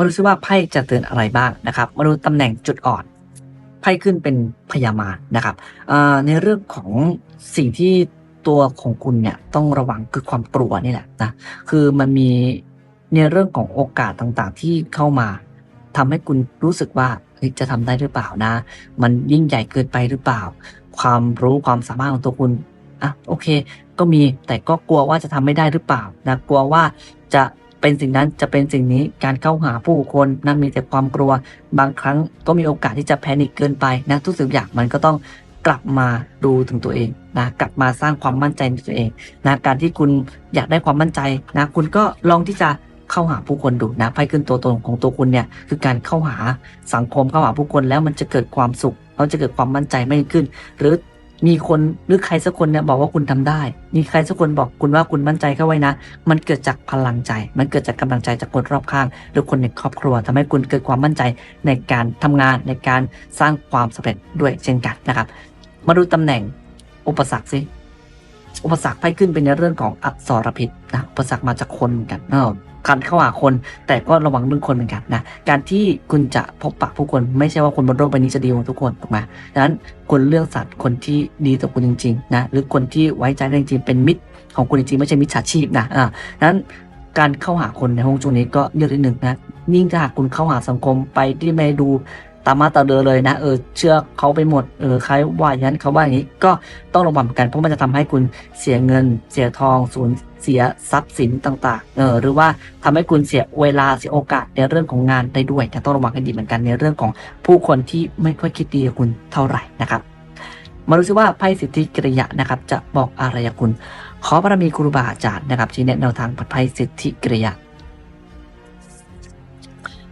มาดูซิว่าไพ่จะเตือนอะไรบ้างนะครับ มาดูตำแหน่งจุดอ่อนไพ่ขึ้นเป็นพยามารนะครับในเรื่องของสิ่งที่ตัวของคุณเนี่ยต้องระวังคือความกลัวนี่แหละนะคือมันมีในเรื่องของโอกาสต่างๆ ที่เข้ามาทำให้คุณรู้สึกว่าจะทำได้หรือเปล่านะ มันยิ่งใหญ่เกินไปหรือเปล่า ความรู้ความสามารถของตัวคุณอะโอเค ก็มีแต่ก็กลัวว่าจะทำไม่ได้หรือเปล่านะกลัวว่าจะ เป็นสิ่งนั้นจะเป็นสิ่งนี้การเข้าหาผู้คนนั้นมีแต่ความกลัว บางครั้งก็มีโอกาสที่จะแพนิคเกินไปนะทุกสิ่งอย่างมันก็ต้องกลับมาดูถึงตัวเองนะกลับมาสร้างความมั่นใจในตัวเองนะการที่คุณอยากได้ความมั่นใจนะคุณก็ลองที่จะเข้าหาผู้คนดูนะไพ่ขึ้นตัวตนของตัวคุณเนี่ยคือการเข้าหาสังคมเข้าหาผู้คนแล้วมันจะเกิดความสุขแล้วจะเกิดความมั่นใจมากขึ้น หรือ มีคนหรือใครสักคนเนี่ยบอกว่าคุณทำได้ มีใครสักคนบอกคุณว่าคุณมั่นใจเข้าไว้นะ มันเกิดจากพลังใจ มันเกิดจากกำลังใจจากคนรอบข้าง หรือคนในครอบครัวทำให้คุณเกิดความมั่นใจในการทำงานในการสร้างความสำเร็จด้วยเช่นกันนะครับ มาดูตำแหน่งอุปสรรคสิอุปสรรคไพ่ขึ้นเป็นในเรื่องของอักษรพิษนะอุปสรรคมาจากคนเหมือนกันเนอะ การเข้าหาคน แต่ก็ระวังเรื่องคนเหมือนกันนะการที่คุณจะพบปะผู้คนไม่ใช่ว่าคนบนโลกใบนี้จะดีหมดทุกคนถูกไหมดังนั้นคุณเลือกสัตว์คนที่ดีต่อคุณจริงๆนะหรือคนที่ไว้ใจได้จริงเป็นมิตรของคุณจริงๆไม่ใช่มิจฉาชีพนะอ่าดังนั้นการเข้าหาคนในห้องช่วงนี้ก็เลือกนิดหนึ่งนะยิ่งถ้าหากคุณเข้าหาสังคมไปที่ไม่ดู ตามมาตาเดินเลยนะเออเชื่อเขาไปหมดเออใครว่าอย่างนั้นเขาว่าอย่างนี้ก็ต้องระวังเหมือนกันเพราะมันจะทำให้คุณเสียเงิน เสียทองสูญเสียทรัพย์สินต่างๆ เออหรือว่าทำให้คุณเสียเวลาเสียโอกาสในเรื่องของงานได้ด้วยแต่ต้องระวังให้ดีเหมือนกันในเรื่องของผู้คนที่ไม่ค่อยคิดดีกับคุณเท่าไหร่นะครับมาดูซิว่าไพ่สิทธิกิริยะนะครับจะบอกอะไรกับคุณ ขอบารมีครูบาอาจารย์นะครับชี้แนะแนวทางไพ่สิทธิกิริยะ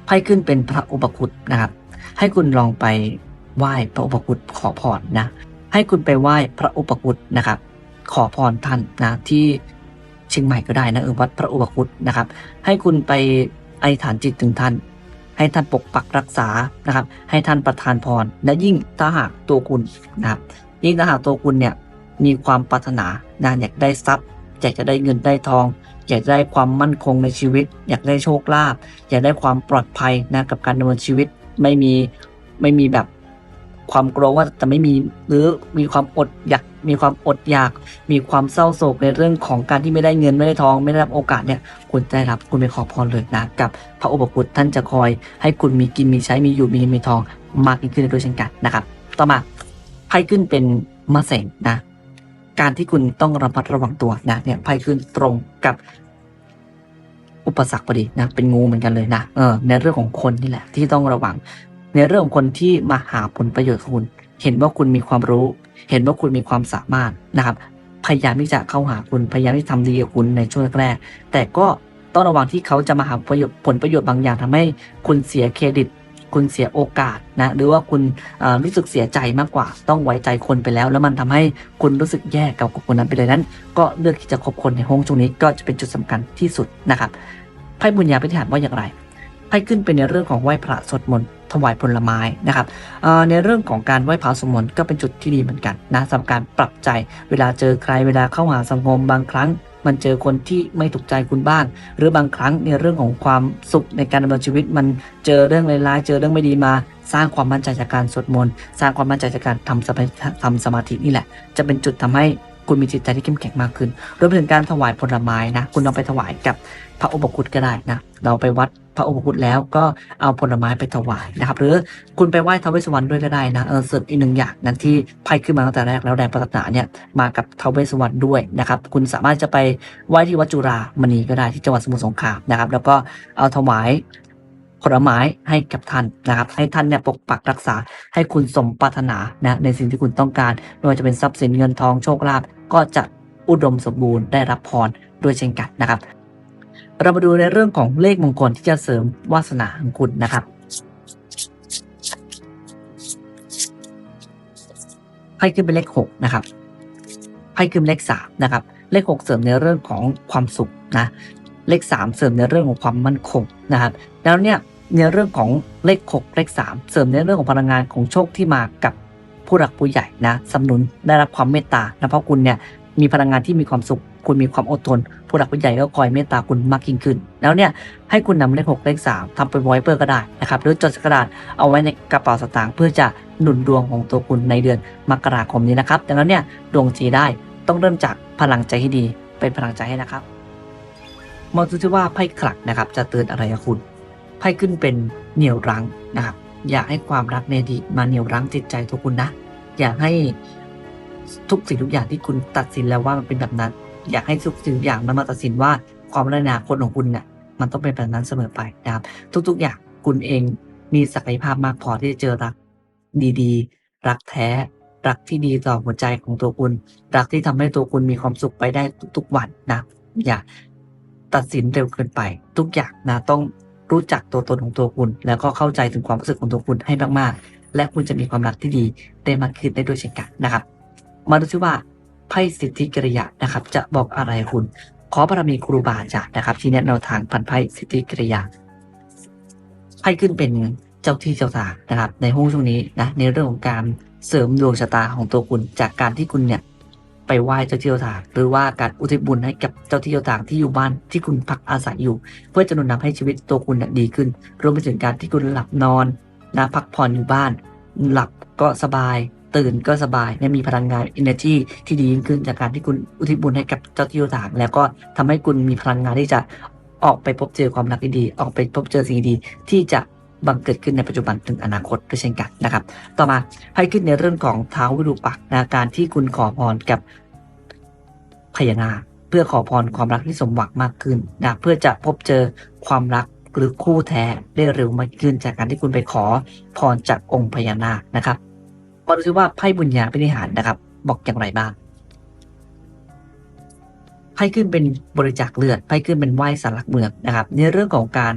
ไพ่ขึ้นเป็นพระอุปคุตนะครับ ให้คุณลองไปไหว้พระอุปคุตขอพรนะ ให้คุณไปไหว้พระอุปคุตนะครับ ขอพรท่านนะที่เชียงใหม่ก็ได้นะเออวัดพระอุปคุตนะครับ ให้คุณไปไอฐานจิตถึงท่าน ให้ท่านปกปักรักษานะครับ ให้ท่านประทานพร และยิ่งถ้าหากตัวคุณนะครับยิ่งถ้าหากตัวคุณเนี่ยมีความปรารถนานะอยากได้ทรัพย์อยากจะได้เงินได้ทอง อยากได้ความมั่นคงในชีวิต อยากได้โชคลาภอยากได้ความปลอดภัยนะกับการดำเนินชีวิต ไม่มีไม่มีแบบความกลัวว่าจะไม่มีหรือมีความอดอยากมีความอดอยาก มีความเศร้าโศกในเรื่องของการที่ไม่ได้เงินไม่ได้ทอง ไม่ได้รับโอกาสเนี่ยคุณได้รับคุณไปขอพรเลยนะ กับพระอุปคุตท่านจะคอยให้คุณมีกินมีใช้มีอยู่มีเงินมีทองมากยิ่งขึ้นด้วยเช่นกันนะครับ ต่อมาไพ่ขึ้นเป็นมะเสงนะ การที่คุณต้องระมัดระวังตัวนะเนี่ยไพ่ขึ้นตรงกับ อุปสรรคพอดีนะเป็นงูเหมือนกันเลยนะเออในเรื่องของคนนี่แหละที่ต้องระวัง ในเรื่องของคนที่มาหาผลประโยชน์ของคุณ เห็นว่าคุณมีความรู้ เห็นว่าคุณมีความสามารถนะครับ พยายามที่จะเข้าหาคุณพยายามที่ทำดีกับคุณในช่วงแรกแต่ก็ต้องระวังที่เขาจะมาหาประโยชน์ผลประโยชน์บางอย่างทำให้คุณเสียเครดิต คุณเสียโอกาสนะหรือว่าคุณรู้สึกเสียใจมากกว่า ต้องไว้ใจคนไปแล้ว แล้วมันทำให้คุณรู้สึกแย่กับคนนั้นไปเลยนั้น ก็เลือกที่จะคบคนในห้องช่วงนี้ก็จะเป็นจุดสำคัญที่สุดนะครับ ไพ่บุญญาพิธานว่าอย่างไรไพ่ขึ้นเป็นในเรื่องของไหว้พระสวดมนต์ถวายผลไม้นะครับในเรื่องของการไหว้พระสวดมนต์ก็เป็นจุดที่ดีเหมือนกันนะสำหรับการปรับใจเวลาเจอใครเวลาเข้าหาสังคมบางครั้งมันเจอคนที่ไม่ถูกใจคุณบ้าง หรือบางครั้งในเรื่องของความสุขในการดำเนินชีวิต มันเจอเรื่องร้ายๆเจอเรื่องไม่ดีมา สร้างความมั่นใจจากการสวดมนต์สร้างความมั่นใจจากการทำสมาธินี่แหละ จะเป็นจุดทำให้ คุณมีจิตใจที่เข้มแข็งมากขึ้นรวมไปถึงการถวายผลไม้นะ คุณเอาไปถวายกับพระอุปคุตก็ได้นะ เราไปวัดพระอุปคุตแล้วก็เอาผลไม้ไปถวายนะครับ หรือคุณไปไหว้ทาวเวสวรรณด้วยก็ได้นะเออเสริมอีกหนึ่งอย่างนั้นที่ไพ่ขึ้นมาตั้งแต่แรกแล้วแรงปรารถนาเนี่ยมากับทาวเวสสวรรณด้วยนะครับ คุณสามารถจะไปไหว้ที่วัดจุฬามณีก็ได้ที่จังหวัดสมุทรสงครามนะครับ แล้วก็เอาถวายผลไม้ให้กับท่านนะครับ ให้ท่านเนี่ยปกปักรักษาให้คุณสมปรารถนานะในสิ่งที่คุณต้องการไม่ว่าจะเป็นทรัพย์สินเงินทองโชคลาภ ก็จะอุดมสมบูรณ์ได้รับพรด้วยเช่นกันนะครับ เรามาดูในเรื่องของเลขมงคลที่จะเสริมวาสนาของคุณนะครับไพ่ขึ้นเป็นเลขหกนะครับไพ่ขึ้นเป็นเลขสามนะครับ เลขหกเสริมในเรื่องของความสุขนะ เลขสามเสริมในเรื่องของความมั่นคงนะครับ แล้วเนี่ยในเรื่องของเลขหกเลขสามเสริมในเรื่องของพลังงานของโชคที่มากับ ผู้หลักผู้ใหญ่นะสำนุนได้รับความเมตตานะเพราะคุณเนี่ยมีพลังงานที่มีความสุข คุณมีความอดทน ผู้หลักผู้ใหญ่ก็คอยเมตตาคุณมากยิ่งขึ้น แล้วเนี่ยให้คุณนำเลขหกเลขสามทำเป็นไวเปอร์ก็ได้นะครับหรือจดสกระดาษเอาไว้ในกระเป๋าสตางค์เพื่อจะหนุนดวงของตัวคุณในเดือนมกราคมนี้นะครับดังนั้นเนี่ยดวงจีได้ต้องเริ่มจากพลังใจให้ดีเป็นพลังใจให้นะครับมองดูที่ว่าไพ่ขลักนะครับจะเตือนอะไรกับคุณไพ่ขึ้นเป็นเหนี่ยวรั้งนะครับ อยากให้ความรักในอดีตมาเหนี่ยวรั้งจิตใจตัวคุณนะ อยากให้ทุกสิ่งทุกอย่างที่คุณตัดสินแล้วว่ามันเป็นแบบนั้น อยากให้ทุกสิ่งทุกอย่างมันมาตัดสินว่าความรักในอนาคตของคุณเนี่ยมันต้องเป็นแบบนั้นเสมอไปนะครับ ทุกๆ อย่างคุณเองมีศักยภาพมากพอที่จะเจอรักดีๆ รักแท้ รักที่ดีต่อหัวใจของตัวคุณ รักที่ทำให้ตัวคุณมีความสุขไปได้ทุกๆวันนะ อย่าตัดสินเร็วเกินไป ทุกอย่างนะต้อง รู้จักตัวตนของตัวคุณ แล้วก็เข้าใจถึงความรู้สึกของตัวคุณให้มากๆ และคุณจะมีความรักที่ดีได้มากขึ้นได้ด้วยเช่นกันนะครับ มาดูซิว่าไพ่สิทธิกิริยานะครับ จะบอกอะไรคุณ ขอบารมีครูบาอาจารย์นะครับ ที่แนะแนวทางพันไพ่สิทธิกิริยาไพ่ขึ้นเป็นเจ้าที่เจ้าทางนะครับ ในห้องช่วงนี้นะในเรื่องของการเสริมดวงชะตาของตัวคุณ จากการที่คุณเนี่ย ไปไหว้เจ้าที่เจ้าทาง หรือว่าการอุทิศบุญให้กับเจ้าที่เจ้าทางที่อยู่บ้านที่คุณพักอาศัยอยู่ เพื่อจะนุนนำให้ชีวิตตัวคุณเนี่ยดีขึ้น รวมไปถึงการที่คุณหลับนอนนะพักผ่อนอยู่บ้าน หลับก็สบาย ตื่นก็สบายและมีพลังงาน energy ที่ดียิ่งขึ้นจากการที่คุณอุทิศบุญให้กับเจ้าที่เจ้าทาง แล้วก็ทำให้คุณมีพลังงานที่จะออกไปพบเจอความรักดีๆออกไปพบเจอสิ่งดีที่จะ บังเกิดขึ้นในปัจจุบันถึงอนาคตด้วยเช่นกันนะครับ ต่อมาให้ขึ้นในเรื่องของเท้าวิรูปักนะการที่คุณขอพรกับพญานาคเพื่อขอพรความรักที่สมหวังมากขึ้นนะเพื่อจะพบเจอความรักหรือคู่แท้ได้เร็วมากขึ้นจากการที่คุณไปขอพรจากองค์พญานาคนะครับมาดูซิว่าไพ่บุญญาพินิหารนะครับ บอกอย่างไรบ้างไพ่ขึ้นเป็นบริจาคเลือดไพ่ขึ้นเป็นไหว้สารหลักเมืองนะครับ ในเรื่องของการ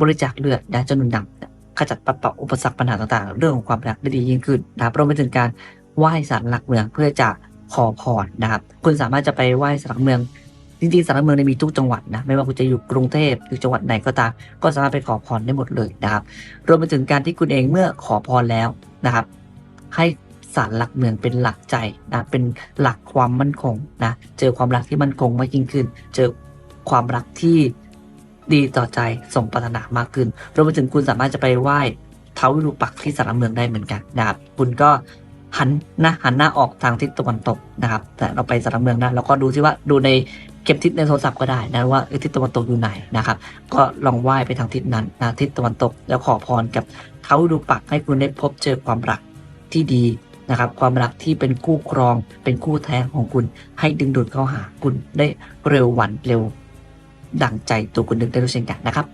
บริจาคเลือดนะจะหนุนนำ ขจัดปัดเป่าอุปสรรคปัญหาต่างๆ เรื่องของความรักได้ดียิ่งขึ้นนะครับรวมไปถึงการไหว้สารหลักเมืองเพื่อจะขอพรนะครับ คุณสามารถจะไปไหว้สารหลักเมืองจริงๆสารหลักเมืองเนี่ยมีทุกจังหวัดนะไม่ว่าคุณจะอยู่กรุงเทพหรือจังหวัดไหนก็ตามก็สามารถไปขอพรได้หมดเลยนะครับ รวมไปถึงการที่คุณเองเมื่อขอพรแล้วนะครับ ให้สารหลักเมืองเป็นหลักใจนะเป็นหลักความมั่นคงนะเจอความรักที่มั่นคงมากยิ่งขึ้น เจอความรักที่ ดีต่อใจสมปรารถนามากขึ้นรวมไปถึงคุณสามารถจะไปไหว้ท้าวิรูปักษ์ที่สารเมืองได้เหมือนกันนะครับคุณก็หันนะหันหน้าออกทางทิศตะวันตกนะครับ แต่เราไปสารเมืองนะเราก็ดูซิว่าดูในเก็บทิศในโทรศัพท์ก็ได้นะว่าทิศตะวันตกอยู่ไหนนะครับ ก็ลองไหว้ไปทางทิศนั้นนะทิศตะวันตก แล้วขอพรกับเขาดูปักให้คุณได้พบเจอความรักที่ดีนะครับความรักที่เป็นคู่ครองเป็นคู่แท้ของคุณให้ดึงดูดเข้าหาคุณได้เร็ววันเร็ว ดังใจตัวคุณนึกได้ด้วยเช่นกันนะครับ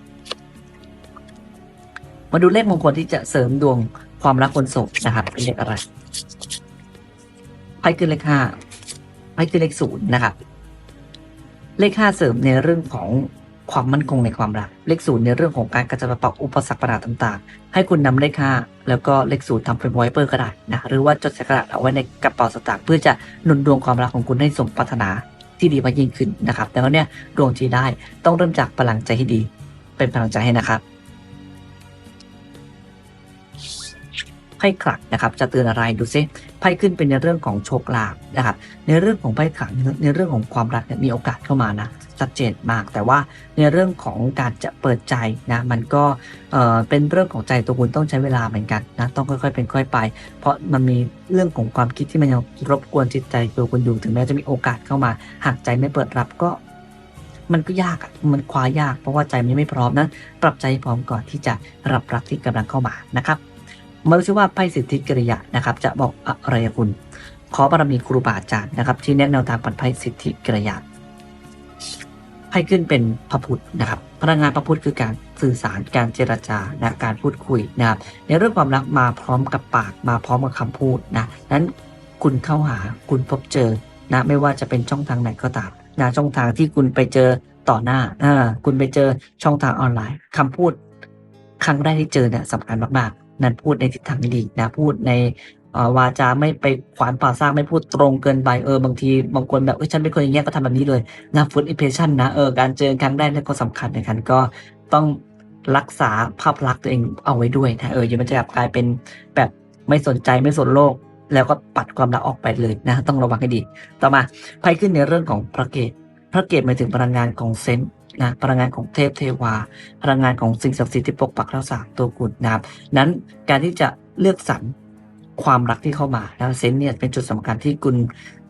มาดูเลขมงคลที่จะเสริมดวงความรักคนโสดนะครับเป็นเลขอะไรไพ่คือเลขห้าไพ่คือเลขศูนย์นะครับ เลขห้าเสริมในเรื่องของความมั่นคงในความรัก เลขศูนย์ในเรื่องของการกระจัดปัดเป่าอุปสรรคปัญหาต่างๆ ให้คุณนำเลขห้าแล้วก็เลขศูนย์ทำเป็นไวเปอร์ก็ได้นะหรือว่าจดใส่กระดาษเอาไว้ในกระเป๋าสตางค์เพื่อจะหนุนดวงความรักของคุณให้สมปรารถนา ที่ดีมากยิ่งขึ้นนะครับ แต่ว่าเนี่ยดวงที่ได้ต้องเริ่มจากพลังใจที่ดี เป็นพลังใจให้นะครับ ไพ่ขลักนะครับ จะเตือนอะไรดูซิไพ่ขึ้นเป็นในเรื่องของโชคลาภนะครับ ในเรื่องของไพ่ขลักในเรื่องของความรักมีโอกาสเข้ามานะชัดเจนมาก แต่ว่าในเรื่องของการจะเปิดใจนะมันก็เออเป็นเรื่องของใจตัวคุณต้องใช้เวลาเหมือนกันนะต้องค่อยๆ เป็นค่อยไป เพราะมันมีเรื่องของความคิดที่มันยังรบกวนจิตใจตัวคุณอยู่ถึงแม้จะมีโอกาสเข้ามา หากใจไม่เปิดรับก็มันก็ยากอะมันคว้ายาก เพราะว่าใจมันยังไม่พร้อมนั้นปรับใจพร้อมก่อนที่จะรับรักที่กำลังเข้ามานะครับ มาดูซิว่าไพ่สิทธิกิริยานะครับ จะบอกอะไรคุณ ขอบารมีครูบาอาจารย์นะครับ ที่แนะแนวทางปันไพ่สิทธิกิริยาไพ่ขึ้นเป็นพระพุทธนะครับ พลังงานพระพุทธคือการสื่อสารการเจรจานะการพูดคุยนะครับในเรื่องความรักมาพร้อมกับปากมาพร้อมกับคำพูดนะนั้นคุณเข้าหาคุณพบเจอนะไม่ว่าจะเป็นช่องทางไหนก็ตามนะช่องทางที่คุณไปเจอต่อหน้าอ่าคุณไปเจอช่องทางออนไลน์คำพูด ครั้งแรกที่เจอเนี่ยสำคัญมากๆ นั้นพูดในทิศทางที่ดีนะพูดในเอ่อวาจาไม่ไปขวานผ่าซากไม่พูดตรงเกินไปเออบางทีบางคนแบบเอ้ยฉันเป็นคนอย่างเงี้ยก็ทำแบบนี้เลยนะฟุตอิเพชันนะเออการเจอครั้งแรกนี่ก็สำคัญนะครับก็ต้องรักษาภาพลักษณ์ตัวเองเอาไว้ด้วยนะเอออย่ามันจะกลับกลายเป็นแบบไม่สนใจไม่สนโลก แล้วก็ปัดความรักออกไปเลยนะ ต้องระวังให้ดี ต่อมาไพ่ขึ้นในเรื่องของพระเกตระเกตหมายถึงพลังงานของเซนต์ นะพลังงานของเทพเทวา พลังงานของสิ่งศักดิ์สิทธิ์ที่ปกปักรักษาตัวคุณนะครับนั้นการที่จะเลือกสรรความรักที่เข้ามาแล้วเซนเนี่ยเป็นจุดสำคัญที่คุณ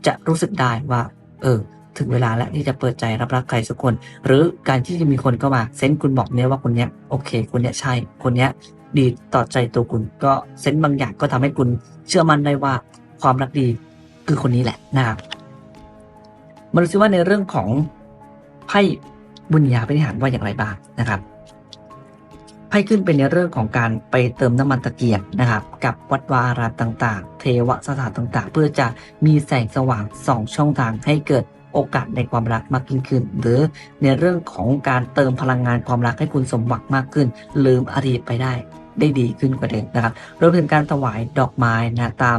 จะรู้สึกได้ว่า เออ ถึงเวลาแล้วที่จะเปิดใจรับรักใครสักคน หรือการที่จะมีคนเข้ามาเซนคุณบอกเนี่ยว่าคนเนี้ยโอเคคนเนี้ยใช่คนเนี้ยดีต่อใจตัวคุณ ก็เซนบางอย่างก็ทำให้คุณเชื่อมั่นได้ว่าความรักดีคือคนนี้แหละนะครับมาดูซิว่าในเรื่องของไพ่ บุญญาปฏิหารว่าอย่างไรบ้างนะครับไพ่ขึ้นเป็นในเรื่องของการไปเติมน้ำมันตะเกียงนะครับ กับวัดวาอารามต่าง ๆ เทวสถานต่างๆ เพื่อจะมีแสงสว่างสองช่องทางให้เกิดโอกาสในความรักมากยิ่งขึ้น หรือในเรื่องของการเติมพลังงานความรักให้คุณสมหวังมากขึ้น ลืมอดีตไปได้ ได้ดีขึ้นกว่าเดิมนะครับรวมถึงการถวายดอกไม้นะตาม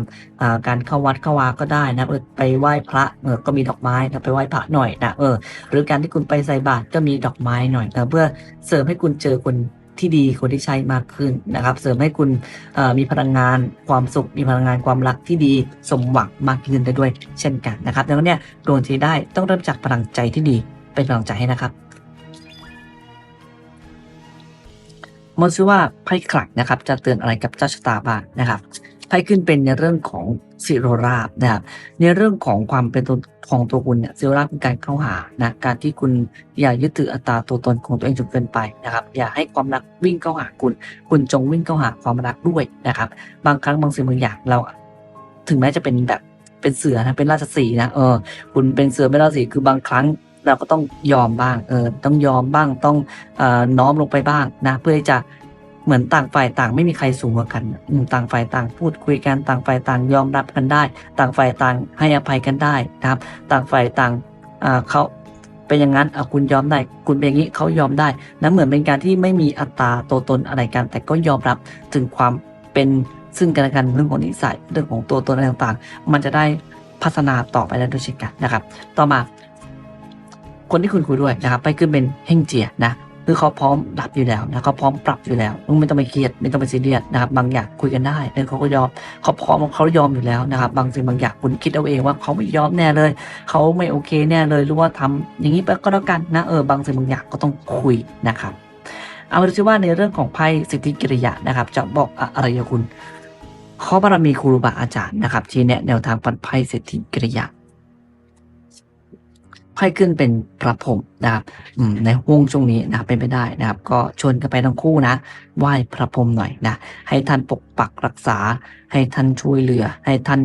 าการเข้าวัดเข้าวาก็ได้นะเออไปไหว้พระเออก็มีดอกไม้นะไปไหว้พระหน่อยนะเออหรือการที่คุณไปใส่บาตรก็มีดอกไม้หน่อยนะเพื่อเสริมให้คุณเจอคนที่ดีคนที่ใช่มากขึ้นนะครับ เสริมให้คุณมีพลังงานความสุข มีพลังงานความรักที่ดีสมหวังมากขึ้นได้ด้วย เช่นกันนะครับดังนั้นเนี่ยดวงที่ได้ต้องเริ่มจากพลังใจที่ดีเป็นพลังใจให้นะครับ มันชื่อว่าไพ่ขลักนะครับ จะเตือนอะไรกับเจ้าชะตาบ้างนะครับไพ่ขึ้นเป็นในเรื่องของสิโรราบนะครับในเรื่องของความเป็นตัวของตัวคุณเนี่ยสิโรราบเป็นการเข้าหานะการที่คุณอย่ายึดถืออัตราตัวตนของตัวเองจนเกินไปนะครับ อย่าให้ความรักวิ่งเข้าหาคุณ คุณจงวิ่งเข้าหาความรักด้วยนะครับ บางครั้งบางสิ่งบางอย่างเรา ถึงแม้จะเป็นแบบเป็นเสือนะเป็นราชสีนะเออคุณเป็นเสือเป็นราชสีคือบางครั้ง เราก็ต้องยอมบ้าง เออ ต้องยอมบ้าง ต้องอน้อมลงไปบ้างนะ เพื่อที่จะเหมือนต่างฝ่ายต่างไม่มีใครสูงกว่ากันอืมต่างฝ่ายต่างพูดคุยกัน ต่างฝ่ายต่างยอมรับกันได้ ต่างฝ่ายต่างให้อภัยกันได้นะครับ ต่างฝ่ายต่างเขาเป็นอย่างนั้นอะคุณยอมได้ คุณเป็นอย่างนี้เขายอมได้นะเหมือนเป็นการที่ไม่มีอัตราตัวตนอะไรกัน แต่ก็ยอมรับถึงความเป็นซึ่งกันและกันเรื่องของนิสัยเรื่องของตัวตนอะไรต่างๆ มันจะได้พัฒนาต่อไปได้ด้วยเช่นกันนะครับ ต่อมา คนที่คุณคุยด้วยนะครับไปขึ้นเป็นเฮงเจียนะคือเขาพร้อมรับอยู่แล้วนะเขาพร้อมปรับอยู่แล้วไม่ต้องไปเครียดไม่ต้องไปซีเรียสนะครับบางอย่างคุยกันได้แล้วเขาก็ยอมเขาพร้อมเขายอมอยู่แล้วนะครับบางสิ่งบางอย่างคุณคิดเอาเองว่าเขาไม่ยอมแน่เลย เขาไม่โอเคแน่เลยหรือว่าทำอย่างนี้ไปก็แล้วกันนะเออบางสิ่งบางอย่างก็ต้องคุยนะครับเอามาดูซิว่าในเรื่องของไพ่สิทธิกิริยานะครับ จะบอกอะไรกับคุณข้อบารมีครูบาอาจารย์นะครับที่แนะแนวทางปันไพ่สิทธิกิริยา ไพ่ขึ้นเป็นพระพรหมนะครับในห่วงช่วงนี้นะเป็นไปได้นะครับ ก็ชวนกันไปทั้งคู่นะไหว้พระพรหมหน่อยนะให้ท่านปกปักรักษา ให้ท่านช่วยเหลือ ให้ท่าน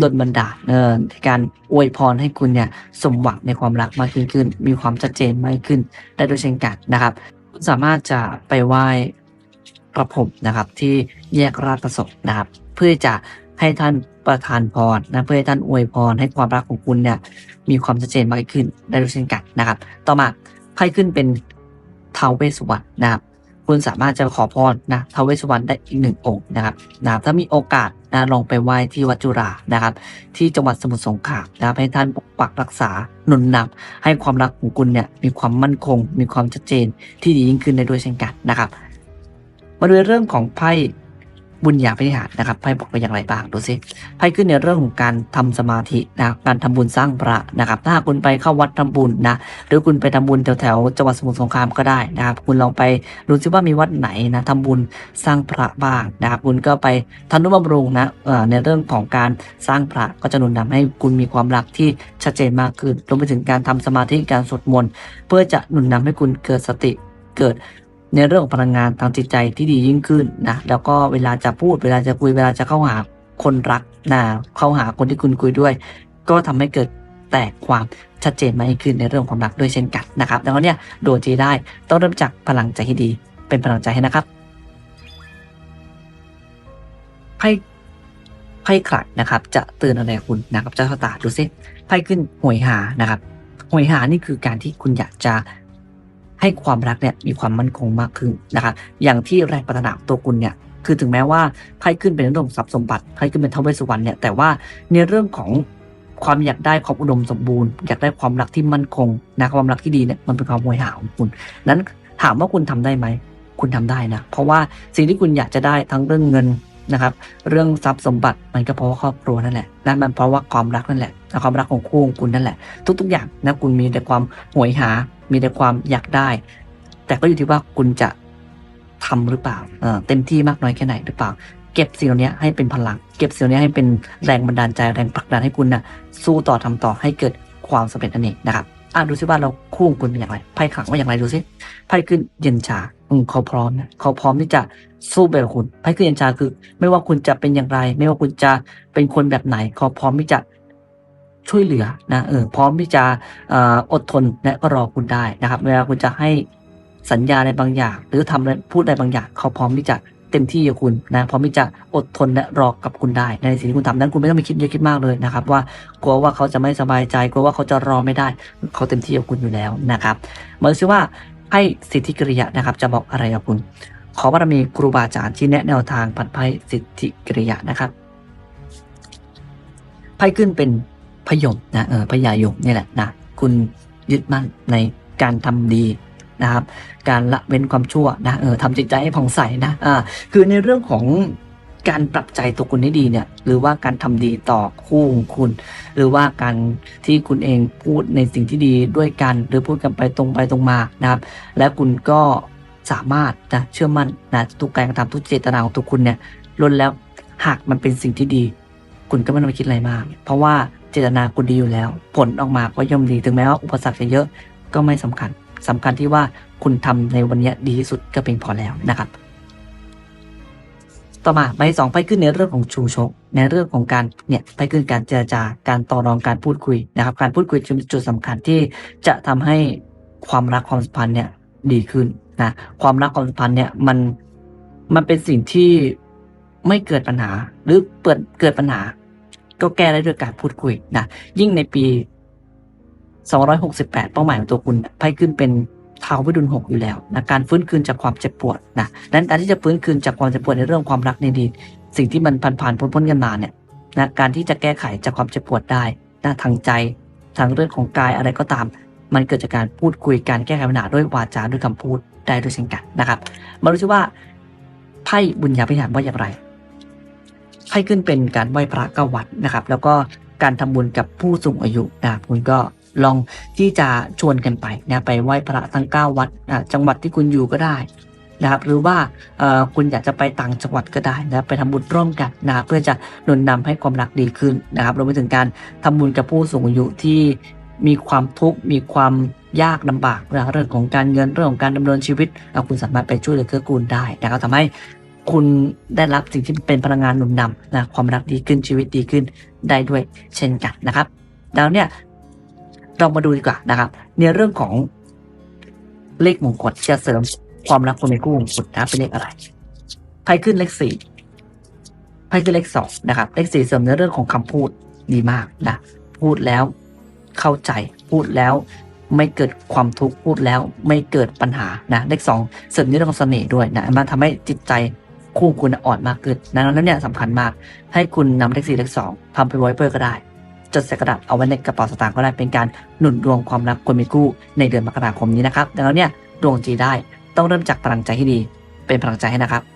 ดลบันดาลเออในการอวยพรให้คุณเนี่ยสมหวังในความรักมากขึ้นมีความชัดเจนมากขึ้น ได้โดยเช่นกันนะครับคุณสามารถจะไปไหว้พระพรหมนะครับที่แยกราชประสงค์นะครับ เพื่อจะให้ท่าน ประทานพรนะเพื่อให้ท่านอวยพรให้ความรักของคุณเนี่ยมีความชัดเจนมากขึ้นได้ด้วยเช่นกันนะครับ ต่อมาไพ่ขึ้นเป็นเทวเวสวรรณนะครับคุณสามารถจะขอพรนะทาวเวสวรรณได้อีกหนึ่งองค์นะครับนะบถ้ามีโอกาสนะลองไปไหว้ที่วัดจุฬานะครับ ที่จังหวัดสมุทรสงครามนะครับให้ท่านปกปักรักษาหนุนนำให้ความรักของคุณเนี่ยมีความมั่นคง มีความชัดเจนที่ดียิ่งขึ้นได้ด้วยเช่นกันนะครับ มาดูเรื่องของไพ่ บุญญาพิหารนะครับไพ่บอกไปอย่างไรบ้างดูสิไพ่ขึ้นในเรื่องของการทำสมาธินะการทำบุญสร้างพระนะครับ ถ้าคุณไปเข้าวัดทำบุญนะหรือคุณไปทำบุญแถวๆจังหวัดสมุทรสงครามก็ได้นะครับ คุณลองไปดูซิว่ามีวัดไหนนะทำบุญสร้างพระบ้างนะครับคุณก็ไปทำนุบำรุงนะเอ่อในเรื่องของการสร้างพระก็จะหนุนนำให้คุณมีความรักที่ชัดเจนมากขึ้นรวมไปถึงการทำสมาธิการสวดมนต์เพื่อจะหนุนนำให้คุณเกิดสติเกิด ในเรื่องของพลังงานทางจิตใจที่ดียิ่งขึ้นนะแล้วก็เวลาจะพูดเวลาจะคุยเวลาจะเข้าหาคนรักนะเข้าหาคนที่คุณคุยด้วย ก็ทำให้เกิดแตกความชัดเจนมากยิ่งขึ้นในเรื่องของความรักด้วยเช่นกันนะครับดังนั้นเนี่ยโดยที่ได้ต้องเริ่มจากพลังใจที่ดี เป็นพลังใจให้นะครับไพ่ไพ่ขลัดนะครับ จะเตือนอะไรคุณนะครับเจ้าชะตาดูสิไพ่ขึ้นหวยหานะครับหวยหานี่คือการที่คุณอยากจะ ให้ความรักเนี่ยมีความมั่นคงมากขึ้นนะครับอย่างที่แรงปรารถนาตัวคุณเนี่ยคือถึงแม้ว่าไพ่ขึ้นเป็นเรื่องทรัพย์สมบัติไพ่ขึ้นเป็นทวเวสุวรรณเนี่ยแต่ว่าในเรื่องของความอยากได้ความอุดมสมบูรณ์ อยากได้ความรักที่มั่นคงนะความรักที่ดีเนี่ยมันเป็นความโหยหาของคุณ นั้นถามว่าคุณทำได้ไหม คุณทำได้นะ เพราะว่าสิ่งที่คุณอยากจะได้ทั้งเรื่องเงินนะครับ เรื่องทรัพย์สมบัติมันก็เพราะว่าครอบครัวนั่นแหละและมันเพราะว่าความรักนั่นแหละและความรักของคู่ของคุณนั่นแหละ ทุกๆอย่างนะคุณมีแต่ความหวยหา มีแต่ความอยากได้ แต่ก็อยู่ที่ว่าคุณจะทำหรือเปล่าเต็มที่มากน้อยแค่ไหนหรือเปล่า เก็บสิ่งเหล่านี้ให้เป็นพลัง เก็บสิ่งเหล่านี้ให้เป็นแรงบันดาลใจแรงผลักดันให้คุณนะสู้ต่อทำต่อให้เกิดความสำเร็จนั่นเองนะครับอะดูซิว่าเราคู่คุณเป็นอย่างไรไพ่ขังว่าอย่างไรดูซิไพ่ขึ้นเย็นชาอืมเขาพร้อมนะเขาพร้อมที่จะสู้ไปกับคุณไพ่ขึ้นเย็นชาคือ ไม่ว่าคุณจะเป็นอย่างไร ไม่ว่าคุณจะเป็นคนแบบไหนเขาพร้อมที่จะ ช่วยเหลือนะเออพร้อมที่จะออดทนและก็รอคุณได้นะครับ เวลาคุณจะให้สัญญาอะไรบางอย่าง หรือทำพูดอะไรบางอย่าง เขาพร้อมที่จะเต็มที่กับคุณนะพร้อมที่จะอดทนและรอกับคุณได้ ในสิ่งที่คุณทำนั้นคุณไม่ต้องไปคิดเยอะคิดมากเลยนะครับว่ากลัวว่าเขาจะไม่สบายใจกลัวว่าเขาจะรอไม่ได้ เขาเต็มที่กับคุณอยู่แล้วนะครับเหมาดูซิว่าให้สิทธิกริยะนะครับ จะบอกอะไรกับคุณ ขอบารมีครูบาอาจารย์ที่แนะแนวทางพันไพ่สิทธิกริยะนะครับไพ่ขึ้นเป็น พยมนะเออพญายมนี่แหละนะคุณยึดมั่นในการทำดีนะครับ การละเว้นความชั่วนะเออทำจิตใจให้ผ่องใสนะอ่าคือในเรื่องของการปรับใจตัวคุณให้ดีเนี่ย หรือว่าการทำดีต่อคู่ของคุณ หรือว่าการที่คุณเองพูดในสิ่งที่ดีด้วยกัน หรือพูดกันไปตรงไปตรงมานะครับ และคุณก็สามารถนะเชื่อมั่นนะทุกการกระทำทุกเจตนาของตัวคุณเนี่ยล้นแล้วหากมันเป็นสิ่งที่ดี คุณก็ไม่ต้องไปคิดอะไรมาก เพราะว่า เจตนาคุณดีอยู่แล้ว ผลออกมาก็ย่อมดีถึงแม้ว่าอุปสรรคจะเยอะก็ไม่สำคัญสำคัญที่ว่าคุณทำในวันนี้ดีที่สุดก็เพียงพอแล้วนะครับ ต่อมาใบสองไปขึ้นในเรื่องของชูชก ในเรื่องของการเนี่ยไปขึ้นการเจรจาการต่อรองการพูดคุยนะครับ การพูดคุยเป็นจุดสำคัญที่จะทำให้ความรักความสัมพันธ์เนี่ยดีขึ้นนะความรักความสัมพันธ์เนี่ยมันมันเป็นสิ่งที่ไม่เกิดปัญหาหรือเปิดเกิดปัญหา ก็แก้ได้ด้วยการพูดคุยนะยิ่งในปี 268 เป้าหมายของตัวคุณไพ่ขึ้นเป็นเท้าวิดุลหกอยู่แล้วนะการฟื้นคืนจากความเจ็บปวดนะดังนั้นการที่จะฟื้นคืนจากความเจ็บปวดในเรื่องความรักในดีสิ่งที่มันผ่านผ่านพ้นพ้นกันมาเนี่ยนะการที่จะแก้ไขจากความเจ็บปวดได้นะทางใจทางเรื่องของกายอะไรก็ตาม มันเกิดจากการพูดคุยการแก้ไขปัญหาด้วยวาจาด้วยคำพูดได้ด้วยเช่นกันนะครับ มาดูซิว่าไพ่บุญญาพิหารว่าอย่างไร ไพ่ขึ้นเป็นการไหว้พระเก้าวัดนะครับ แล้วก็การทำบุญกับผู้สูงอายุนะครับคุณก็ลองที่จะชวนกันไปนะไปไหว้พระทั้ง 9 วัดนะจังหวัดที่คุณอยู่ก็ได้นะครับหรือว่าคุณอยากจะไปต่างจังหวัดก็ได้นะไปทำบุญร่วมกันนะเพื่อจะหนุนนำให้ความรักดีขึ้นนะครับรวมไปถึงการทำบุญกับผู้สูงอายุที่มีความทุกข์มีความยากลำบากนะเรื่องของการเงินเรื่องของการดำเนินชีวิต คุณสามารถไปช่วยเหลือเกื้อกูลได้นะครับทำให้ คุณได้รับสิ่งที่เป็นพลังงานหนุนนำนะความรักดีขึ้นชีวิตดีขึ้นได้ด้วยเช่นกันนะครับแล้วเนี่ยเรามาดูดีกว่านะครับ ในเรื่องของเลขมงคลที่จะเสริมความรักคนในคู่ของคุณนะเป็นเลขอะไรไพ่ขึ้นเลขสี่ไพ่ขึ้นเลขสองนะครับ เลขสี่เสริมในเรื่องของคำพูดดีมากนะพูดแล้วเข้าใจพูดแล้วไม่เกิดความทุกข์พูดแล้วไม่เกิดปัญหานะเลขสองเสริมในเรื่องของเสน่ห์ด้วยนะมันทำให้จิตใจ คู่คุณอ่อนมากขึ้นดังนั้นแล้วเนี่ยสำคัญมาก ให้คุณนำเลขสี่เลขสองทำเป็นไวเปอร์ก็ได้ จดใส่กระดาษเอาไว้ในกระเป๋าสตางค์ก็ได้เป็นการหนุนดวงความรักคนมีคู่ในเดือนมกราคมนี้นะครับดังนั้นเนี่ยดวงจีได้ต้องเริ่มจากพลังใจที่ดี เป็นพลังใจให้นะครับ